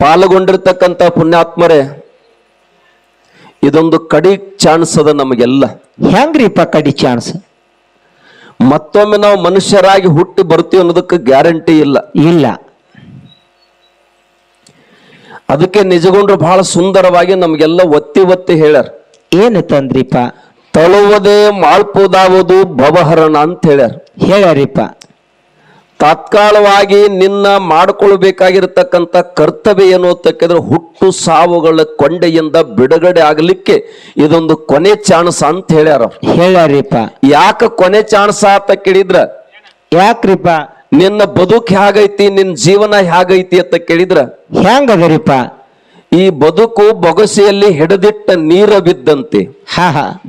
ಪಾಲ್ಗೊಂಡಿರ್ತಕ್ಕಂಥ ಪುಣ್ಯಾತ್ಮರೇ ಇದೊಂದು ಕಡಿ ಚಾನ್ಸ್ ಅದ ನಮಗೆಲ್ಲ ಹೆಂಗ್ರಿಪ್ಪ ಕಡಿ ಚಾನ್ಸ್ ಮತ್ತೊಮ್ಮೆ ನಾವು ಮನುಷ್ಯರಾಗಿ ಹುಟ್ಟಿ ಬರ್ತೀವಿ ಅನ್ನೋದಕ್ಕೆ ಗ್ಯಾರಂಟಿ ಇಲ್ಲ. ಇಲ್ಲ. ಅದಕ್ಕೆ ನಿಜಗೊಂಡ್ರು ಬಹಳ ಸುಂದರವಾಗಿ ನಮಗೆಲ್ಲ ಒತ್ತಿ ಒತ್ತಿ ಹೇಳ್ಯಾರ. ಏನು ತಂದ್ರಿಪ್ಪ ತಳುವುದೇ ಮಾಳ್ಪುದಾವುದು ಭವಹರಣ ಅಂತ ಹೇಳ್ಯಾರ. ಹೇಳ್ಯಾರಿಪ್ಪ ತಾತ್ಕಾಲವಾಗಿ ನಿನ್ನ ಮಾಡಿಕೊಳ್ಬೇಕಾಗಿರತಕ್ಕಂಥ ಕರ್ತವ್ಯ ಏನು ಅಂತಕ್ಕಿದ್ರೆ ಹುಟ್ಟು ಸಾವುಗಳ ಕೊಂಡೆಯಿಂದ ಬಿಡುಗಡೆ ಆಗಲಿಕ್ಕೆ ಇದೊಂದು ಕೊನೆ ಚಾನ್ಸ್ ಅಂತ ಹೇಳ್ಯಾರ ಹೇಳ್ಯಾರೀಪ ಹೇಳ್ಯಾರಿಪ್ಪ. ಯಾಕ ಕೊನೆ ಚಾನ್ಸ್ ಅಂತ ಕೇಳಿದ್ರ? ಯಾಕ್ರಿಪ್ಪ? ನಿನ್ನ ಬದುಕು ಹೇಗೈತಿ ನಿನ್ನ ಜೀವನ ಹೇಗೈತಿ ಅಂತ ಕೇಳಿದ್ರ? ಹೆಂಗದರಿಪ್ಪ? ಈ ಬದುಕು ಬೊಗಸೆಯಲ್ಲಿ ಹಿಡಿದಿಟ್ಟ ನೀರ ಬಿದ್ದಂತೆ.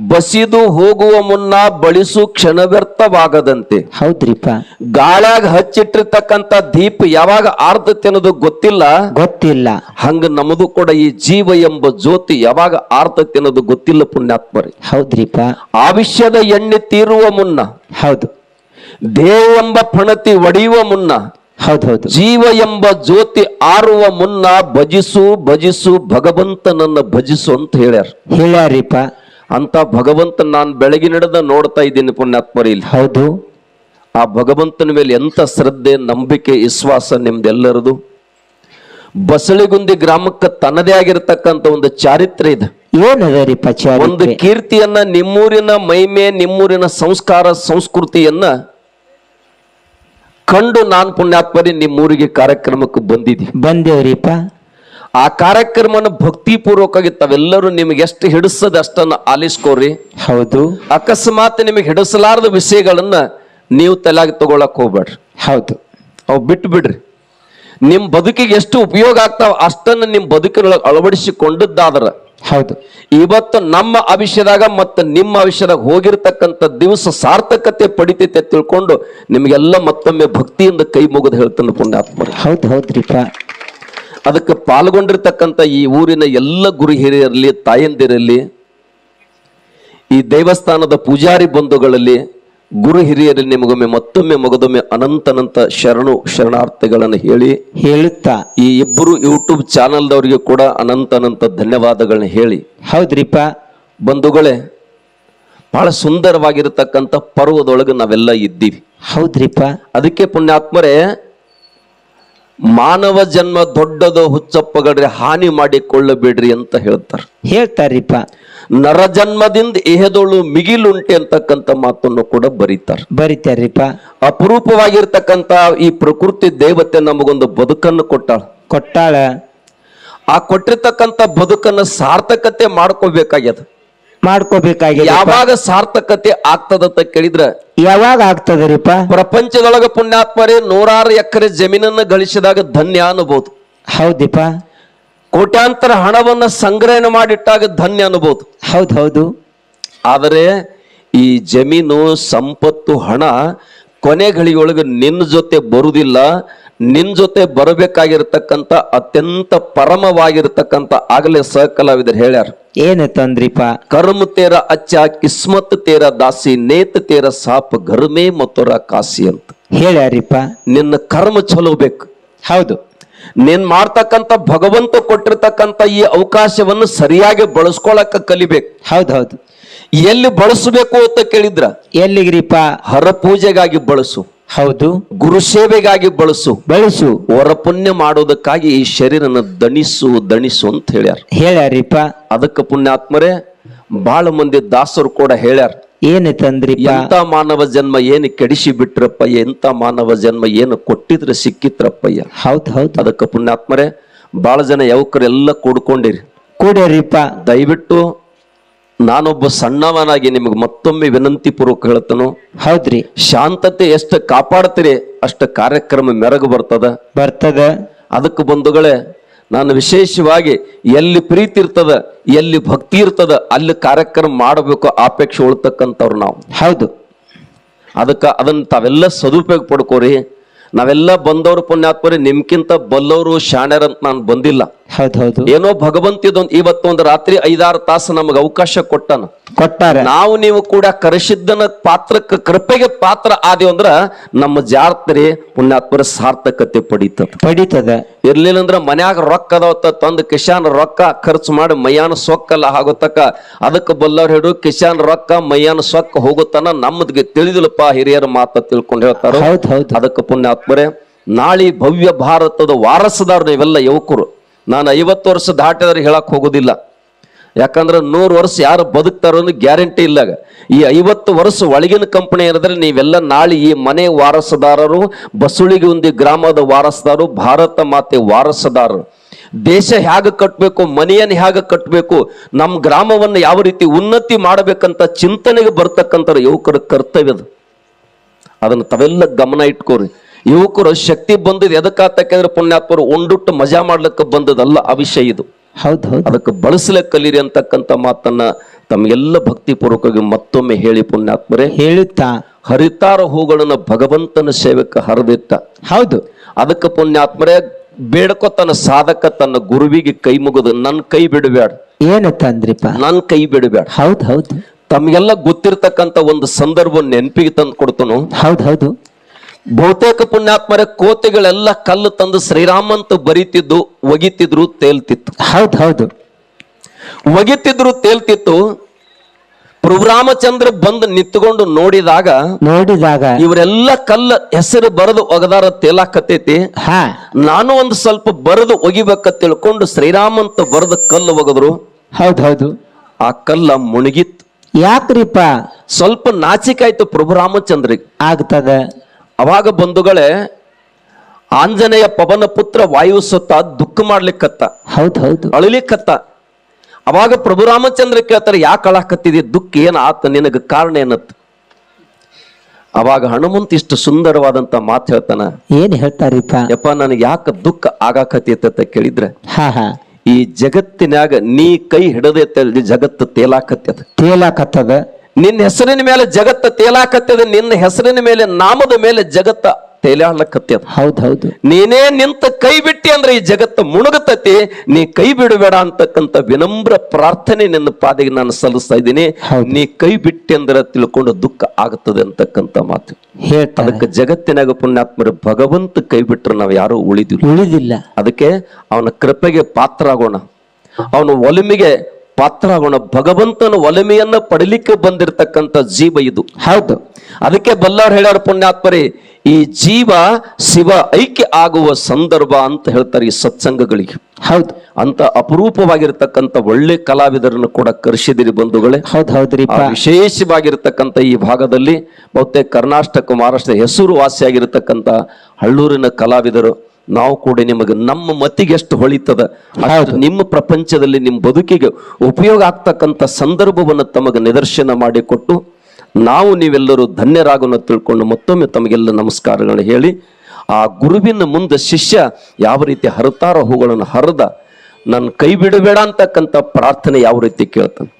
ಬಸಿದು ಹೋಗುವ ಮುನ್ನ ಬಳಸು ಕ್ಷಣ ವ್ಯರ್ಥವಾಗದಂತೆ. ಹೌದ್ರಿಪ್ಪ. ಗಾಳಾಗ ಹಚ್ಚಿಟ್ಟಿರ್ತಕ್ಕಂತ ದೀಪ ಯಾವಾಗ ಅರ್ಧ ಅನ್ನೋದು ಗೊತ್ತಿಲ್ಲ? ಗೊತ್ತಿಲ್ಲ. ಹಂಗ ನಮ್ಮದು ಕೂಡ ಈ ಜೀವ ಎಂಬ ಜ್ಯೋತಿ ಯಾವಾಗ ಅರ್ಧ ಅನ್ನೋದು ಗೊತ್ತಿಲ್ಲ ಪುಣ್ಯಾತ್ಮರಿ. ಹೌದ್ರಿಪ್ಪ. ಆವಿಷ್ಯದ ಎಣ್ಣೆ ತೀರುವ ಮುನ್ನ ಹೌದು. ದೇವ ಎಂಬ ಫಣತಿ ಒಡೆಯುವ ಮುನ್ನ ಹೌದು ಹೌದು. ಜೀವ ಎಂಬ ಜ್ಯೋತಿ ಆರುವ ಮುನ್ನ ಭಜಿಸು ಭಜಿಸು ಭಗವಂತನನ್ನ ಭಜಿಸು ಅಂತ ಹೇಳ್ಯಾರ. ಹೇಳ್ಯಾರಿಪ್ಪ. ಅಂತ ಭಗವಂತ ನಾನು ಬೆಳಗಿನಿಡದ ನೋಡ್ತಾ ಇದ್ದೀನಿ ಪುಣ್ಯಾತ್ಮರಿ ಇಲ್ಲಿ. ಹೌದು. ಆ ಭಗವಂತನ ಮೇಲೆ ಎಂತ ಶ್ರದ್ಧೆ ನಂಬಿಕೆ ವಿಶ್ವಾಸ ನಿಮ್ದೆಲ್ಲರದು? ಬಸಳಿಗುಂದಿ ಗ್ರಾಮಕ್ಕೆ ತನ್ನದೇ ಆಗಿರತಕ್ಕಂತ ಒಂದು ಚಾರಿತ್ರ್ಯ ಇದೆ. ಏನದರಿಪ್ಪ ಒಂದು ಚಾರಿತ್ರೆ ಕೀರ್ತಿಯನ್ನ ನಿಮ್ಮೂರಿನ ಮೈಮೆ ನಿಮ್ಮೂರಿನ ಸಂಸ್ಕಾರ ಸಂಸ್ಕೃತಿಯನ್ನ ಕಂಡು ನಾನ್ ಪುಣ್ಯಾತ್ಮರಿ ನಿಮ್ಮೂರಿಗೆ ಕಾರ್ಯಕ್ರಮಕ್ಕೆ ಬಂದಿದ್ದೆ ಬಂದೇವ್ರಿಪ್ಪ. ಆ ಕಾರ್ಯಕ್ರಮನ ಭಕ್ತಿಪೂರ್ವಕವಾಗಿ ತಾವೆಲ್ಲರೂ ನಿಮಗೆ ಎಷ್ಟು ಹಿಡಿಸದ ಅಷ್ಟನ್ನು ಆಲಿಸ್ಕೋರಿ. ಹೌದು. ಅಕಸ್ಮಾತ್ ನಿಮಗೆ ಹಿಡಿಸಲಾರದ ವಿಷಯಗಳನ್ನ ನೀವು ತಲೆಯಾಗಿ ತಗೊಳಕ್ ಹೋಗ್ಬೇಡ್ರಿ. ಹೌದು. ಅವು ಬಿಟ್ಟು ಬಿಡ್ರಿ ನಿಮ್ ಬದುಕಿಗೆ ಎಷ್ಟು ಉಪಯೋಗ ಆಗ್ತಾವ ಅಷ್ಟನ್ನು ನಿಮ್ ಬದುಕಿನೊಳಗೆ ಅಳವಡಿಸಿಕೊಂಡದ್ದಾದ್ರ. ಹೌದು. ಇವತ್ತು ನಮ್ಮ ಆವಿಷ್ಯದಾಗ ಮತ್ತು ನಿಮ್ಮ ಆವಿಷ್ಯದಾಗ ಹೋಗಿರ್ತಕ್ಕಂಥ ದಿವಸ ಸಾರ್ಥಕತೆ ಪಡಿತೈತೆ ತಿಳ್ಕೊಂಡು ನಿಮಗೆಲ್ಲ ಮತ್ತೊಮ್ಮೆ ಭಕ್ತಿಯಿಂದ ಕೈ ಮುಗಿದು ಹೇಳ್ತಾನೆ ಪುಣ್ಯಾತ್ಮರು. ಹೌದು ಹೌದ್ರಿಪ್ಪ ಅದಕ್ಕೆ ಪಾಲ್ಗೊಂಡಿರ್ತಕ್ಕಂಥ ಈ ಊರಿನ ಎಲ್ಲ ಗುರು ಹಿರಿಯರಲ್ಲಿ ತಾಯಂದಿರಲ್ಲಿ ಈ ದೇವಸ್ಥಾನದ ಪೂಜಾರಿ ಬಂಧುಗಳಲ್ಲಿ ಗುರು ಹಿರಿಯರಲ್ಲಿ ನಿಮಗೊಮ್ಮೆ ಮತ್ತೊಮ್ಮೆ ಮಗದೊಮ್ಮೆ ಅನಂತನಂತ ಶರಣು ಶರಣಾರ್ಥಿಗಳನ್ನು ಹೇಳಿ ಹೇಳುತ್ತಾ. ಈ ಇಬ್ಬರು ಯೂಟ್ಯೂಬ್ ಚಾನಲ್ದವರಿಗೆ ಕೂಡ ಅನಂತ ಅನಂತ ಧನ್ಯವಾದಗಳನ್ನ ಹೇಳಿ. ಹೌದ್ರಿಪ್ಪ. ಬಂಧುಗಳೇ ಬಹಳ ಸುಂದರವಾಗಿರತಕ್ಕಂಥ ಪರ್ವದೊಳಗೆ ನಾವೆಲ್ಲ ಇದ್ದೀವಿ. ಹೌದ್ರಿಪ್ಪ. ಅದಕ್ಕೆ ಪುಣ್ಯಾತ್ಮರೇ ಮಾನವ ಜನ್ಮ ದೊಡ್ಡದು ಹುಚ್ಚಪ್ಪಗಡ್ರೆ ಹಾನಿ ಮಾಡಿಕೊಳ್ಳಬೇಡ್ರಿ ಅಂತ ಹೇಳ್ತಾರೆ. ಹೇಳ್ತಾರಿಪ್ಪ. ನರಜನ್ಮದಿಂದ ಎಹೆದೊಳು ಮಿಗಿಲುಂಟೆ ಅಂತಕ್ಕಂಥ ಮಾತನ್ನು ಕೂಡ ಬರೀತಾರೆ. ಬರೀತಾರಿಪ್ಪ. ಅಪರೂಪವಾಗಿರ್ತಕ್ಕಂಥ ಈ ಪ್ರಕೃತಿ ದೇವತೆ ನಮಗೊಂದು ಬದುಕನ್ನು ಕೊಟ್ಟಾಳ. ಕೊಟ್ಟಾಳ. ಆ ಕೊಟ್ಟಿರ್ತಕ್ಕಂಥ ಬದುಕನ್ನು ಸಾರ್ಥಕತೆ ಮಾಡ್ಕೋಬೇಕಾಗ್ಯದ ಮಾಡ್ಕೋಬೇಕಾಗಿದೆ ಯಾವಾಗ ಸಾರ್ಥಕತೆ ಆಗ್ತದಂತ ಕೇಳಿದ್ರ ಯಾವಾಗ ಆಗ್ತದರಿಪ್ಪ? ಪ್ರಪಂಚದೊಳಗ ಪುಣ್ಯಾತ್ಮರೇ ನೂರಾರು ಎಕರೆ ಜಮೀನನ್ನು ಗಳಿಸಿದಾಗ ಧನ್ಯ ಅನ್ಬೋದು. ಹೌದಿಪ್ಪ. ಕೋಟ್ಯಾಂತರ ಹಣವನ್ನ ಸಂಗ್ರಹಣೆ ಮಾಡಿಟ್ಟಾಗ ಧನ್ಯ ಅನ್ಬೋದು. ಹೌದು ಹೌದು. ಆದರೆ ಈ ಜಮೀನು ಸಂಪತ್ತು ಹಣ ಕೊನೆ ಒಳಗೆ ನಿನ್ನ ಜೊತೆ ಬರುವುದಿಲ್ಲ ನಿನ್ನ ಜೊತೆ ಬರಬೇಕಾಗಿರ್ತಕ್ಕಂಥ ಅತ್ಯಂತ ಪರಮವಾಗಿರ್ತಕ್ಕಂಥ ಆಗಲೇ ಸಹಕಲಾವಿದರು ಹೇಳ್ಯಾರ. ಏನು ತಂದ್ರಿಪ ಕರ್ಮ ತೇರ ಅಚ್ಚ ಕಿಸ್ಮತ್ ತೇರ ದಾಸಿ ನೇತ ತೇರ ಸಾಪ್ ಗರ್ಮೇ ಮತ್ತೊರ ಕಾಸಿ ಅಂತ. ಹೇಳ್ಯಾರಿಪ್ಪ. ನಿನ್ನ ಕರ್ಮ ಚಲೋ ಬೇಕು. ಹೌದು. ನೀನ್ ಮಾಡ್ತಕ್ಕಂಥ ಭಗವಂತ ಕೊಟ್ಟಿರ್ತಕ್ಕಂಥ ಈ ಅವಕಾಶವನ್ನು ಸರಿಯಾಗಿ ಬಳಸ್ಕೊಳಕ ಕಲಿಬೇಕು. ಹೌದು ಹೌದು ಎಲ್ಲಿ ಬಳಸಬೇಕು ಅಂತ ಕೇಳಿದ್ರ? ಎಲ್ಲಿಗ್ರಿಪ್ಪ? ಹರ ಪೂಜೆಗಾಗಿ ಬಳಸು. ಹೌದು. ಗುರು ಸೇವೆಗಾಗಿ ಬಳಸು. ಬಳಸು. ವರ ಪುಣ್ಯ ಮಾಡೋದಕ್ಕಾಗಿ ಈ ಶರೀರನ ದಣಿಸು ದಣಿಸು ಅಂತ ಹೇಳ್ಯಾರ. ಹೇಳ್ಯಾರಿಪ್ಪ. ಅದಕ್ಕೆ ಪುಣ್ಯಾತ್ಮರೇ ಬಹಳ ಮಂದಿ ದಾಸರು ಕೂಡ ಹೇಳ್ಯಾರ. ಏನು ತಂದ್ರಿಪ್ಪ? ಎಂತ ಮಾನವ ಜನ್ಮ ಏನು ಕೆಡಿಸಿ ಬಿಟ್ರಪ್ಪಯ್ಯ ಎಂತ ಮಾನವ ಜನ್ಮ ಏನು ಕೊಟ್ಟಿದ್ರೆ ಸಿಕ್ಕಿತ್ರಪ್ಪಯ್ಯ ಹೌದು ಹೌದು. ಅದಕ್ಕೆ ಪುಣ್ಯಾತ್ಮರೇ ಬಹಳ ಜನ ಯುವಕರೆಲ್ಲ ಕೂಡ್ಕೊಂಡಿರಿ. ಕೂಡ್ಯಾರಿಪ್ಪ. ದಯವಿಟ್ಟು ನಾನೊಬ್ಬ ಸಣ್ಣವನಾಗಿ ನಿಮಗೆ ಮತ್ತೊಮ್ಮೆ ವಿನಂತಿ ಪೂರ್ವಕ ಹೇಳ್ತನು. ಹೌದ್ರಿ. ಶಾಂತತೆ ಎಷ್ಟು ಕಾಪಾಡ್ತೀರಿ ಅಷ್ಟು ಕಾರ್ಯಕ್ರಮ ಮೆರಗು ಬರ್ತದ. ಬರ್ತದ. ಅದಕ್ಕೆ ಬಂಧುಗಳೇ ನಾನು ವಿಶೇಷವಾಗಿ ಎಲ್ಲಿ ಪ್ರೀತಿ ಇರ್ತದ ಎಲ್ಲಿ ಭಕ್ತಿ ಇರ್ತದ ಅಲ್ಲಿ ಕಾರ್ಯಕ್ರಮ ಮಾಡಬೇಕು ಅಪೇಕ್ಷೆ ಉಳ್ತಕ್ಕಂಥವ್ರು ನಾವು. ಹೌದು. ಅದಕ್ಕೆ ಅದನ್ನ ತಾವೆಲ್ಲ ಸದುಪಯೋಗ ಪಡ್ಕೋರಿ. ನಾವೆಲ್ಲ ಬಂದವರು ಪುಣ್ಯಾತ್ಮರಿ ನಿಮ್ಗಿಂತ ಬಲ್ಲವರು ಶಾಣ್ಯರಂತ ನಾನು ಬಂದಿಲ್ಲ. ಹೌದ್ ಹೌದು. ಏನೋ ಭಗವಂತಿದೊಂದು ಇವತ್ತೊಂದು ರಾತ್ರಿ ಐದಾರು ತಾಸು ನಮಗೆ ಅವಕಾಶ ಕೊಟ್ಟನ. ಕೊಟ್ಟಾರೆ. ನಾವು ನೀವು ಕೂಡ ಕರೆಸಿದ್ದನ ಪಾತ್ರಕ್ಕೆ ಕೃಪೆಗೆ ಪಾತ್ರ ಆದೇವು ಅಂದ್ರ ನಮ್ಮ ಜಾತ್ರೆ ಪುಣ್ಯಾತ್ಮರ ಸಾರ್ಥಕತೆ ಪಡೀತದ. ಪಡಿತದ. ಇರ್ಲಿಲ್ಲ ಅಂದ್ರ ಮನ್ಯಾಗ ರೊಕ್ಕ ಅದಾವತ್ತ ತಂದು ಕಿಶಾನ್ ರೊಕ್ಕ ಖರ್ಚು ಮಾಡಿ ಮೈಯಾನ ಸೊಕ್ಕಲ್ಲ ಆಗೋತಕ್ಕ. ಅದಕ್ಕೆ ಬಲ್ಲವ್ರು ಹಿಡು ಕಿಶಾನ್ ರೊಕ್ಕ ಮೈಯಾನ ಸೊಕ್ಕ ಹೋಗುತ್ತಾನ ನಮ್ಮದ್ಗೆ ತಿಳಿದಿಲ್ಲಪ್ಪ ಹಿರಿಯರ ಮಾತ ತಿಳ್ಕೊಂಡು ಹೇಳ್ತಾರ. ಹೌದ್ ಹೌದು. ಅದಕ್ಕೆ ಪುಣ್ಯಾತ್ಮರೇ ನಾಳೆ ಭವ್ಯ ಭಾರತದ ವಾರಸದಾರ ಇವೆಲ್ಲ ಯುವಕರು. ನಾನು ಐವತ್ತು ವರ್ಷ ದಾಟಿದ್ರೆ ಹೇಳಕ್ಕೆ ಹೋಗೋದಿಲ್ಲ. ಯಾಕಂದ್ರೆ ನೂರು ವರ್ಷ ಯಾರು ಬದುಕ್ತಾರೋ ಗ್ಯಾರಂಟಿ ಇಲ್ಲ ಈ ಐವತ್ತು ವರ್ಷ ಒಳಗಿನ ಕಂಪನಿ ಏನಿದ್ರೆ ನೀವೆಲ್ಲ ನಾಳೆ ಈ ಮನೆ ವಾರಸದಾರರು ಬಸುಳಿಗೆ ಒಂದು ಗ್ರಾಮದ ವಾರಸದಾರರು ಭಾರತ ಮಾತೆ ವಾರಸದಾರರು. ದೇಶ ಹೇಗೆ ಕಟ್ಟಬೇಕು ಮನೆಯನ್ನು ಹೇಗೆ ಕಟ್ಟಬೇಕು ನಮ್ಮ ಗ್ರಾಮವನ್ನು ಯಾವ ರೀತಿ ಉನ್ನತಿ ಮಾಡಬೇಕಂತ ಚಿಂತನೆಗೆ ಬರ್ತಕ್ಕಂಥ ಯುವಕರ ಕರ್ತವ್ಯದ ಅದನ್ನು ತಾವೆಲ್ಲ ಗಮನ ಇಟ್ಕೋರಿ. ಯುವಕರು ಶಕ್ತಿ ಬಂದದ್ದು ಎದಕ್ಕಾತಕ್ಕಂದ್ರೆ ಪುಣ್ಯಾತ್ಮರು ಉಂಡುಟ್ಟು ಮಜಾ ಮಾಡ್ಲಿಕ್ಕೆ ಬಂದದಲ್ಲ ಆ ವಿಷಯ ಇದು. ಹೌದು ಹೌದು. ಅದಕ್ಕೆ ಬಳಸಲಿಕ್ಕೆ ಕಲೀರಿ ಅಂತಕ್ಕಂಥ ಮಾತನ್ನ ತಮಗೆಲ್ಲ ಭಕ್ತಿಪೂರ್ವಕವಾಗಿ ಮತ್ತೊಮ್ಮೆ ಹೇಳಿ ಪುಣ್ಯಾತ್ಮರೇ. ಹೇಳುತ್ತಾ? ಹರಿತಾರ ಹೂಗಳನ್ನು ಭಗವಂತನ ಸೇವಕ ಹರಿದಿತ್ತ. ಹೌದು. ಅದಕ್ಕೆ ಪುಣ್ಯಾತ್ಮರೇ ಬೇಡ್ಕೊ ತನ್ನ ಸಾಧಕ ತನ್ನ ಗುರುವಿಗೆ ಕೈ ಮುಗಿದು ನನ್ನ ಕೈ ಬಿಡಬೇಡ. ಏನತ್ತಂದ್ರಿಪ್ಪ ನನ್ನ ಕೈ ಬಿಡಬೇಡ. ಹೌದು ಹೌದು. ತಮಗೆಲ್ಲ ಗೊತ್ತಿರ್ತಕ್ಕಂಥ ಒಂದು ಸಂದರ್ಭ ನೆನಪಿಗೆ ತಂದು ಕೊಡ್ತನು. ಹೌದು ಹೌದು. ಬಹುತೇಕ ಪುಣ್ಯಾತ್ಮರ ಕೋತೆಗಳೆಲ್ಲ ಕಲ್ಲು ತಂದು ಶ್ರೀರಾಮಂತ ಬರಿತಿದ್ದು ಒಗಿತಿದ್ರು ತೇಲ್ತಿತ್ತು. ಹೌದು ಹೌದು. ಒಗಿತಿದ್ರು ತೇಲ್ತಿತ್ತು. ಪ್ರಭುರಾಮಚಂದ್ರ ಬಂದು ನಿಂತ್ಕೊಂಡು ನೋಡಿದಾಗ ನೋಡಿದಾಗ ಇವರೆಲ್ಲ ಕಲ್ಲು ಹೆಸರು ಬರೆದು ಒಗದಾರ ತೇಲಾಕತೈತಿ ಹಾ. ನಾನು ಒಂದು ಸ್ವಲ್ಪ ಬರೆದು ಒಗಿಬೇಕ ತಿಳ್ಕೊಂಡು ಶ್ರೀರಾಮಂತ ಬರೆದು ಕಲ್ಲು ಒಗದ್ರು. ಹೌದು ಹೌದು. ಆ ಕಲ್ಲ ಮುಣುಗಿತ್ತು. ಯಾಕ್ರಿಪ್ಪ? ಸ್ವಲ್ಪ ನಾಚಿಕಾಯ್ತು ಪ್ರಭು ರಾಮಚಂದ್ರಿಗೆ ಆಗ್ತದ. ಅವಾಗ ಬಂಧುಗಳೇ ಆಂಜನೇಯ ಪವನ ಪುತ್ರ ವಾಯು ಸುತ್ತ ದುಃಖ ಮಾಡ್ಲಿಕ್ಕತ್ತ ಹೌದ್ ಹೌದು. ಅಳಲಿಕ್ಕತ್ತ. ಅವಾಗ ಪ್ರಭು ರಾಮಚಂದ್ರ ಕೇಳ್ತಾರೆ ಯಾಕೆ ಅಳಾಕತ್ತಿದೆ? ದುಃಖ ಏನ ಆತ? ನಿನಗ ಕಾರಣ ಏನತ್? ಅವಾಗ ಹನುಮಂತ ಇಷ್ಟು ಸುಂದರವಾದಂತ ಮಾತು ಹೇಳ್ತಾನ ಏನ್ ಹೇಳ್ತಾರಿಪ್ಪ? ಯಪ್ಪ ನನಗೆ ಯಾಕೆ ದುಃಖ ಆಗಾಕತ್ತೈತೆ ಅಂತ ಕೇಳಿದ್ರೆ ಹಾ ಹಾ. ಈ ಜಗತ್ತಿನಾಗ ನೀ ಕೈ ಹಿಡದೆ ಜಗತ್ತು ತೇಲಾಕತ್ತದ. ತೇಲಾಕತ್ತದ. ನಿನ್ನ ಹೆಸರಿನ ಮೇಲೆ ಜಗತ್ತ ತೇಲಾಕತ್ತದ ನಿನ್ನ ಹೆಸರಿನ ಮೇಲೆ ನಾಮದ ಮೇಲೆ ಜಗತ್ತ ತೇಲಾಡ್ಲಕತ್ತದ ಹೌದು ಹೌದು ನೀನೇ ನಿಂತ ಕೈ ಬಿಟ್ಟಿ ಅಂದ್ರೆ ಈ ಜಗತ್ತ ಮುಣುಗತತಿ ನೀ ಕೈ ಬಿಡಬೇಡ ಅಂತಕ್ಕಂಥ ವಿನಮ್ರ ಪ್ರಾರ್ಥನೆ ನಿನ್ನ ಪಾದಿಗೆ ನಾನು ಸಲ್ಲಿಸ್ತಾ ಇದ್ದೀನಿ. ನೀ ಕೈ ಬಿಟ್ಟಿ ಅಂದ್ರೆ ತಿಳ್ಕೊಂಡು ದುಃಖ ಆಗುತ್ತದೆ ಅಂತಕ್ಕಂಥ ಮಾತು. ಅದಕ್ಕೆ ಜಗತ್ತಿನಾಗ ಪುಣ್ಯಾತ್ಮರು ಭಗವಂತ ಕೈ ಬಿಟ್ರೆ ನಾವು ಯಾರು ಉಳಿದಿಲ್ಲ. ಉಳಿದಿಲ್ಲ. ಅದಕ್ಕೆ ಅವನ ಕೃಪೆಗೆ ಪಾತ್ರ ಆಗೋಣ ಅವನ ಒಲಿಮೆಗೆ ಪಾತ್ರ ಆಗೋಣ ಭಗವಂತನ ಒಲಮೆಯನ್ನ ಪಡಲಿಕ್ಕೆ ಬಂದಿರತಕ್ಕಂಥ ಜೀವ ಇದು. ಹೌದು. ಅದಕ್ಕೆ ಬಲ್ಲವ್ರು ಹೇಳ್ಯಾರ ಪುಣ್ಯಾತ್ಮರಿ ಈ ಜೀವ ಶಿವ ಐಕ್ಯ ಆಗುವ ಸಂದರ್ಭ ಅಂತ ಹೇಳ್ತಾರೆ ಈ ಸತ್ಸಂಗಗಳಿಗೆ. ಹೌದು. ಅಂತ ಅಪರೂಪವಾಗಿರ್ತಕ್ಕಂಥ ಒಳ್ಳೆ ಕಲಾವಿದರನ್ನು ಕೂಡ ಕರೆಸಿದಿರಿ ಬಂಧುಗಳೇ. ಹೌದು ಹೌದ್ರಿ ವಿಶೇಷವಾಗಿರತಕ್ಕಂತ ವಿಶೇಷವಾಗಿರ್ತಕ್ಕಂಥ ಈ ಭಾಗದಲ್ಲಿ ಬಹುತೇಕ ಕರ್ನಾಟಕ ಮಹಾರಾಷ್ಟ್ರ ಹೆಸರು ವಾಸಿಯಾಗಿರ್ತಕ್ಕಂಥ ಹಳ್ಳೂರಿನ ಕಲಾವಿದರು ನಾವು ಕೂಡ ನಿಮಗೆ ನಮ್ಮ ಮತಿಗೆ ಎಷ್ಟು ಹೊಳಿತದ ಅಷ್ಟು ನಿಮ್ಮ ಪ್ರಪಂಚದಲ್ಲಿ ನಿಮ್ಮ ಬದುಕಿಗೆ ಉಪಯೋಗ ಆಗ್ತಕ್ಕಂಥ ಸಂದರ್ಭವನ್ನು ತಮಗೆ ನಿದರ್ಶನ ಮಾಡಿಕೊಟ್ಟು ನಾವು ನೀವೆಲ್ಲರೂ ಧನ್ಯರಾಗೋಣ ತಿಳ್ಕೊಂಡು ಮತ್ತೊಮ್ಮೆ ತಮಗೆಲ್ಲ ನಮಸ್ಕಾರಗಳನ್ನು ಹೇಳಿ ಆ ಗುರುವಿನ ಮುಂದೆ ಶಿಷ್ಯ ಯಾವ ರೀತಿ ಹರತಾರ ಹೂಗಳನ್ನು ಹರದ ನನ್ನ ಕೈ ಬಿಡಬೇಡ ಅಂತಕ್ಕಂಥ ಪ್ರಾರ್ಥನೆ ಯಾವ ರೀತಿ ಕೇಳ್ತಾನೆ?